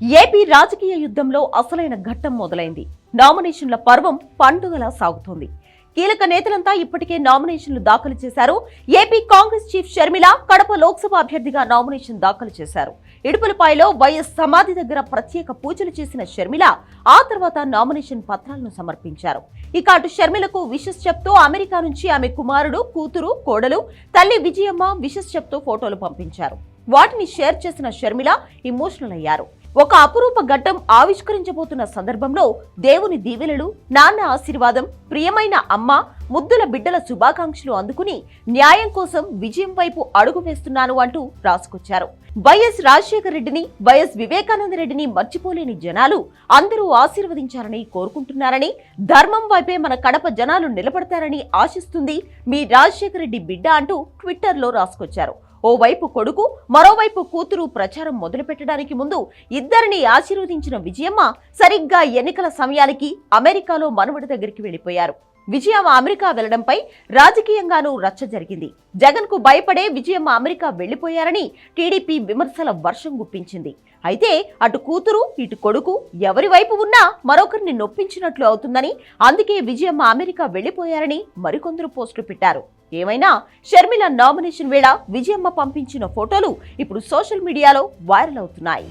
AP రాజకీయ యుద్ధంలో అసలైన ఘట్టం మొదలైంది. నామినేషన్ల పర్వం పండుగలా సాగుతోంది. కీలక నేతలంతా ఇప్పటికే నామినేషన్లు దాఖలు చేశారు. AP Congress chief Sharmila Kadapa Lok Sabha అభ్యర్థిగా నామినేషన్ దాఖలు చేశారు. ఇడుపులపాయలో వైఎస్ సమాధి దగ్గర ప్రత్యేక పూజలు చేసిన షర్మిల ఆ తర్వాత నామినేషన్ పత్రాలను సమర్పించారు. ఇక అటు షర్మిలకు విషస్ చెప్తూ అమెరికా నుంచి ఆమె కుమారుడు కూతురు కోడలు తల్లి విజయమ్మ విషస్ చెప్తూ ఫోటోలు పంపించారు. వాటిని షేర్ చేసిన షర్మిల ఇమోషనల్ అయ్యారు. ఒక అపురూప ఘట్టం ఆవిష్కరించబోతున్న సందర్భంలో దేవుని దీవెనలు నాన్న ఆశీర్వాదం ప్రియమైన అమ్మ ముద్దుల బిడ్డల శుభాకాంక్షలు అందుకుని న్యాయం కోసం విజయం వైపు అడుగు వేస్తున్నాను అంటూ రాసుకొచ్చారు. వైఎస్ రాజశేఖర రెడ్డిని వైఎస్ వివేకానంద రెడ్డిని మర్చిపోలేని జనాలు అందరూ ఆశీర్వదించారని కోరుకుంటున్నారని ధర్మం వైపే మన కడప జనాలు నిలబడతారని ఆశిస్తుంది మీ రాజశేఖర రెడ్డి బిడ్డ అంటూ ట్విట్టర్లో రాసుకొచ్చారు. ఓవైపు కొడుకు మరోవైపు కూతురు ప్రచారం మొదలుపెట్టడానికి ముందు ఇద్దరిని ఆశీర్వదించిన విజయమ్మ సరిగ్గా ఎన్నికల సమయానికి అమెరికాలో మనవడి దగ్గరికి వెళ్ళిపోయారు. విజయమ్మ అమెరికా వెళ్ళడంపై రాజకీయంగానూ రచ్చ జరిగింది. జగన్కు భయపడే విజయమ్మ అమెరికా వెళ్ళిపోయారని టీడీపీ విమర్శల వర్షం గుప్పించింది. అయితే అటు కూతురు ఇటు కొడుకు ఎవరి వైపు ఉన్నా మరొకరిని నొప్పించినట్లు అవుతుందని అందుకే విజయమ్మ అమెరికా వెళ్ళిపోయారని మరికొందరు పోస్టులు పెట్టారు. ఏమైనా షర్మిల నామినేషన్ వేళ విజయమ్మ పంపించిన ఫోటోలు ఇప్పుడు సోషల్ మీడియాలో వైరల్ అవుతున్నాయి.